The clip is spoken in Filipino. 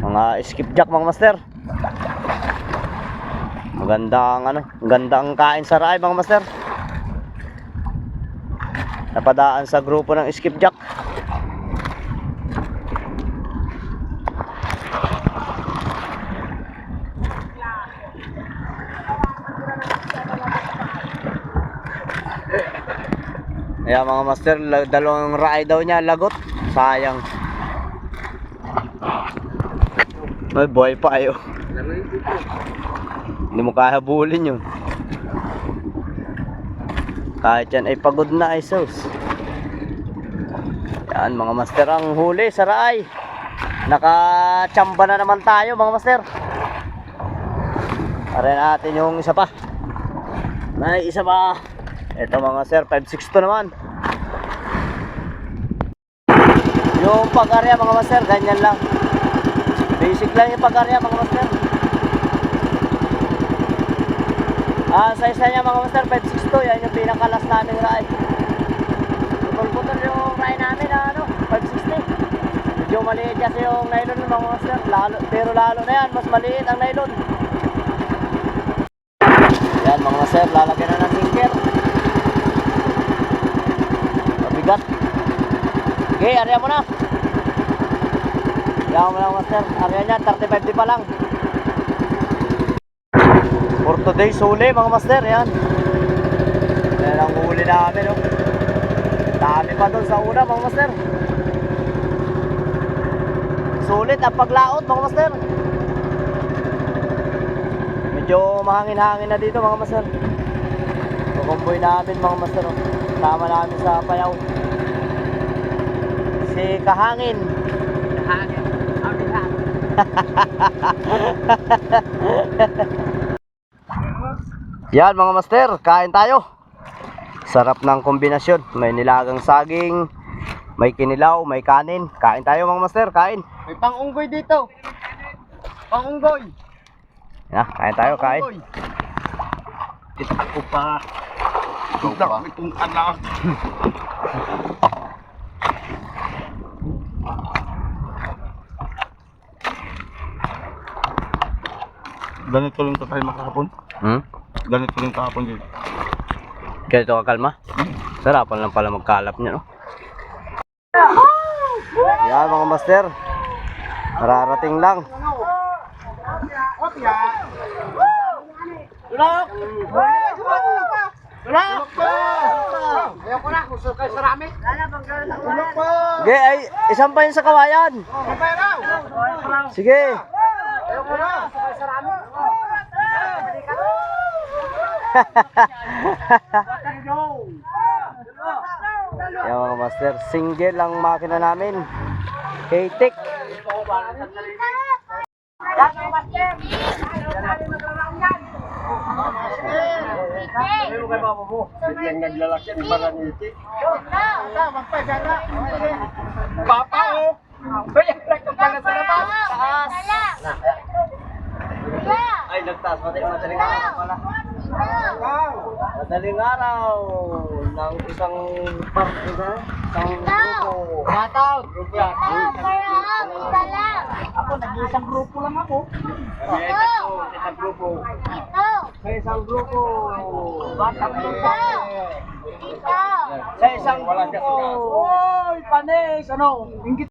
Mga skipjack mga master. Magandang ano, magandang kain sa raay mga master. Napadaan sa grupo ng skipjack. Kaya mga master, la- dalawang raay daw niya, lagot. Sayang. Ay, buhay pa ayo. Hindi mo kaya habulin yun. Kahit yan ay pagod na ay sus. Yan mga master ang huli sa raay. Nakachamba na naman tayo mga master. Para natin yung isa pa. May isa pa. Ito mga sir, 562 naman. Yung pag-area mga master, ganyan lang. Basic lang yung pag-area mga master. Ah, size na niya mga master, 562. Yan yung pinakalas namin ray. Putol-putol yung ray namin na ano, 560. Medyo maliit kasi yung nylon mga master. Lalo, pero lalo na yan, mas maliit ang nylon. Yan mga master, lalagyan na ng sinker. Mabigat. Okay, area mo na. Area mo lang master. Area niya, 35 di pa lang. For today, huli mga master, yan. Yan ang huli namin, oh. Dami pa doon sa una, mga master. Sulit ang paglaot, mga master. Medyo mahangin-hangin na dito, mga master. Kukumboy namin, mga master. oh. Tama namin sa payaw. Si Kahangin. Hangin. Yan mga master, kain tayo. Sarap ng kombinasyon. May nilagang saging, may kinilaw, may kanin. Kain tayo mga master, kain. May pang-unggoy dito. Pang-unggoy. Yan, kain tayo, kain. Ito ko pa. Ito pa. Itong anak. Ganito lang tayo makahapon. Hmm? Ganito lang kahapon dito. Ganito ka kalma. Sarapan lang pala magkalap niya, no? Yan mga master. Mararating lang. Tulog! Tulog! Ayoko na, gusto kayo sa rami. Tulog po! Sige, ay, isang pa yun sa kawayan. Sige. Ayoko na, gusto kayo sa rami. Yan mga master, single ang makina namin. Ngiti? Papa oh! Kaya ko pala sa labas! Taas. Ay, nagtaas. Madaling, madaling araw pala. Madaling araw ng isang party na. Isang grupo. Mataw! Grupo yan. Ako, nag-iisang grupo lang ako. Isang grupo. Sa isang grupo. Batang grupo. Sa isang grupo. Oy, panis! Ano? Ingit